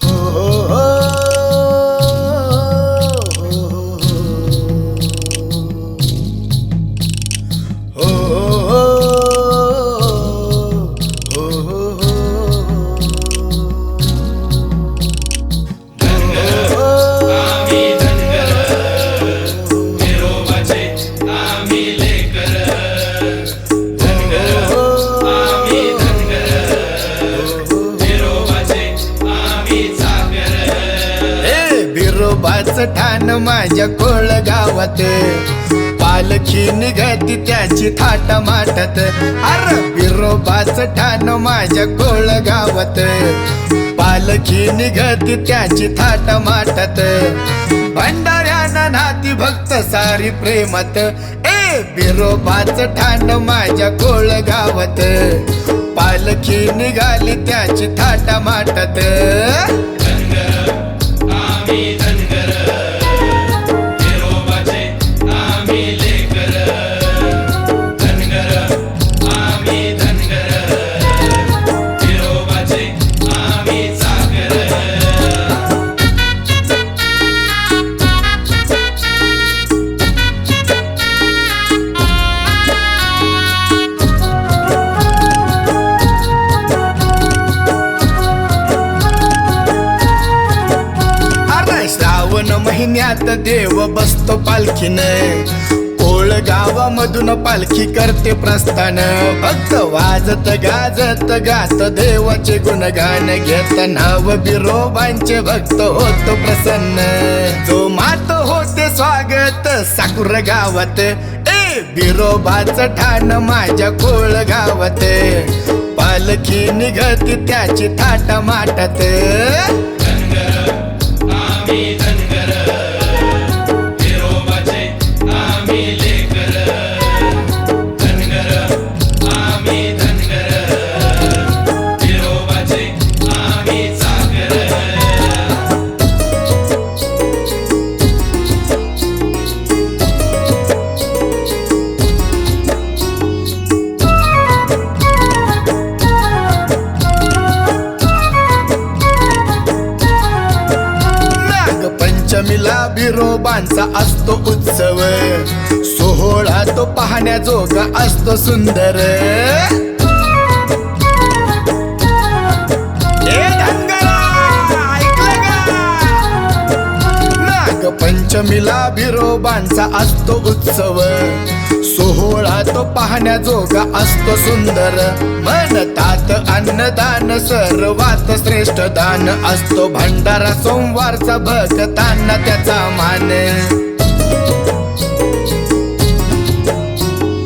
ए ठाण माझ्या कोळ गावात पालखी निघती त्याची थाट माटत. अर बिरोबाच ठाण माझ्या कोळ गावात पालखी निघती त्याची थाट माटत. भंडाऱ्यानं नाती भक्त सारी प्रेमत. ए बिरोबाच ठाण माझ्या कोळ गावात पालखी निघाली त्याची थाट माटत. महिन्यात देव बसतो पालखीन. कोळ गावामधून पालखी करते प्रस्थान. भक्त वाजत गाजत गात देवाचे गुणगान घेत नाव बिरोबांचे भक्त होत प्रसन्न. जो मात होते स्वागत साकुर गावात. ए बिरोबाच ठाण माझ्या कोळ गावात पालखी निघती त्याची थाट माटत. पंचमीला बिरोबांचा असतो उत्सव. सोहळा तो पाहण्याजोगा असतो सुंदर. नागपंचमीला पंचमीला बिरोबांचा असतो उत्सव. पाहण्याजोगा असतो सुंदर. म्हणतात अन्नदान सर्वात श्रेष्ठ दान असतो. भंडारा सोमवारचा भक्तांना त्याचा मान.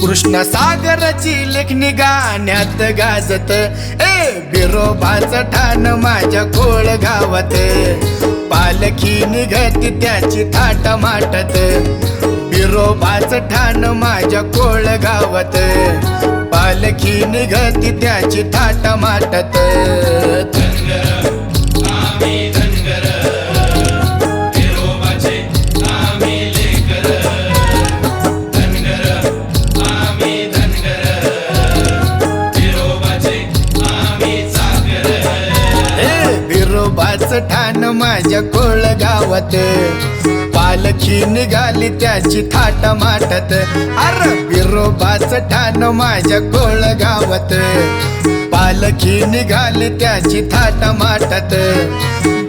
कृष्ण सागराची लेखणी गाण्यात गाजत ए बिरोबाच ठाण माझ्या कोळ गावात. पालखी निघत त्याची थाट माटत. विरोबाच ठाण माझ्या कोळगावात पालखी निघती त्याची थाट माटत. ठाण माझ्या कोळगावात पालखी निघाली त्याची थाट माटत. अर बिरोबाच ठाण माझ्या कोळ गावत. पालखी निघाली त्याची थाट माटत.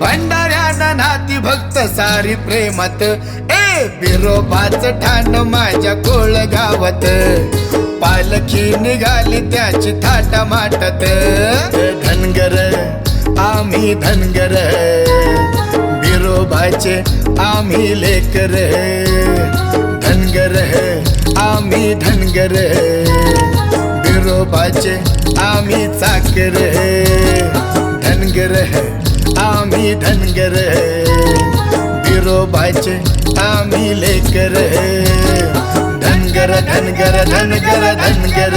भंडाऱ्यानं नाती भक्त सारी प्रेमत. ए बिरोबाच ठाण माझ्या कोळ गावत. पालखी निघाली त्याची थाट माटत. धनगर आम्ही धनगर. बिरोबाचे आम्ही लेकर धनगर आम्ही धनगर बिरोबाचे आम्ही चाकर धनगर आम्ही धनगर बिरोबाचे आम्ही लेकर धनगर धनगर धनगर धनगर